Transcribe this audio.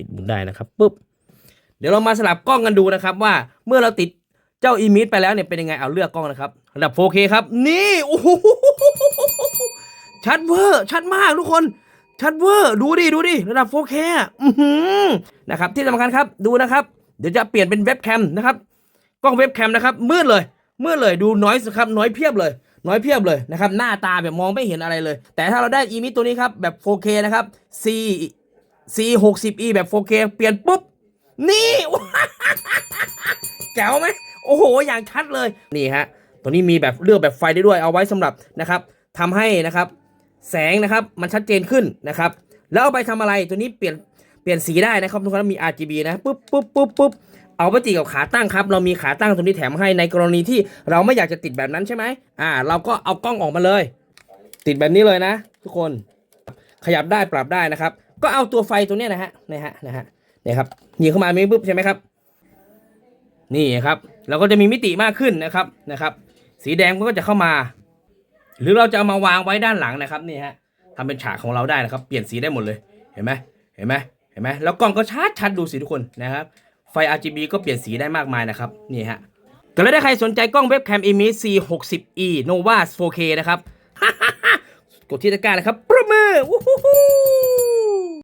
ปิดหมุนได้นะครับปุ๊บเดี๋ยวเรามาสลับกล้องกันดูนะครับ ว่าเมื่อเราติดเจ้าอีมิดไปแล้วเนี่ยเป็นยังไงเอาเลือกกล้องนะครับระดับ 4K ครับ นี่โอ้โหชัดเวอร์ชัดมากทุกคนชัดเวอร์ดูดิดูดิระดับ 4K อือหือนะครับที่สำคัญครับดูนะครับ เดี๋ยวจะเปลี่ยนเป็นเว็บแคมนะครับกล้องเว็บแคมนะครับมืดเลยมืดเลยดูน้อยสิครับน้อยเพียบเลย น้อยเพียบเลยนะครับหน้าตาแบบมองไม่เห็นอะไรเลย แต่ถ้าเราได้อีมิตัวนี้ครับแบบ 4K นะครับ C C 6 0 E แบบ 4K เปลี่ยนปุ๊บ นี่ แจ๋วไหมโอ้โห อย่างชัดเลย นี่ฮะ ตัวนี้มีแบบเลือกแบบไฟได้ด้วย เอาไว้สำหรับนะครับทำให้นะครับ แสงนะครับ มันชัดเจนขึ้นนะครับ แล้วเอาไปทำอะไร ตัวนี้เปลี่ยน เปลี่ยนสีได้นะครับ ทุกคนมี RGB นะ ปุ๊บปุ๊บปุ๊บปุ๊บเอาไปติดกับขาตั้งครับ เรามีขาตั้งตรงนี้แถมให้ในกรณีที่เราไม่อยากจะติดแบบนั้นใช่ไหมอ่า เราก็เอากล้องออกมาเลย ติดแบบนี้เลยนะ ทุกคน ขยับได้ปรับได้นะครับ ก็เอาตัวไฟตัวเนี้ยนะฮะนะฮะนะฮะนี่ครับหยีเข้ามามีปุ๊บใช่ไหมครับ นี่ครับ เราก็จะมีมิติมากขึ้นนะครับนะครับ สีแดงมันก็จะเข้ามา หรือเราจะเอามาวางไว้ด้านหลังนะครับนี่ฮะทำเป็นฉากของเราได้นะครับ เปลี่ยนสีได้หมดเลยเห็นไหมเห็นไหมเห็นไหมแล้วกล้องก็ชัดชัดดูสิทุกคนนะครับ ไฟ RGB ก็เปลี่ยนสีได้มากมายนะครับนี่ฮะก็แล้วถ้าใครสนใจกล้องเว็บแคม i m i C 6 0 E Nova 4K นะครับกดที่ตะกร้าเลยครับประมือ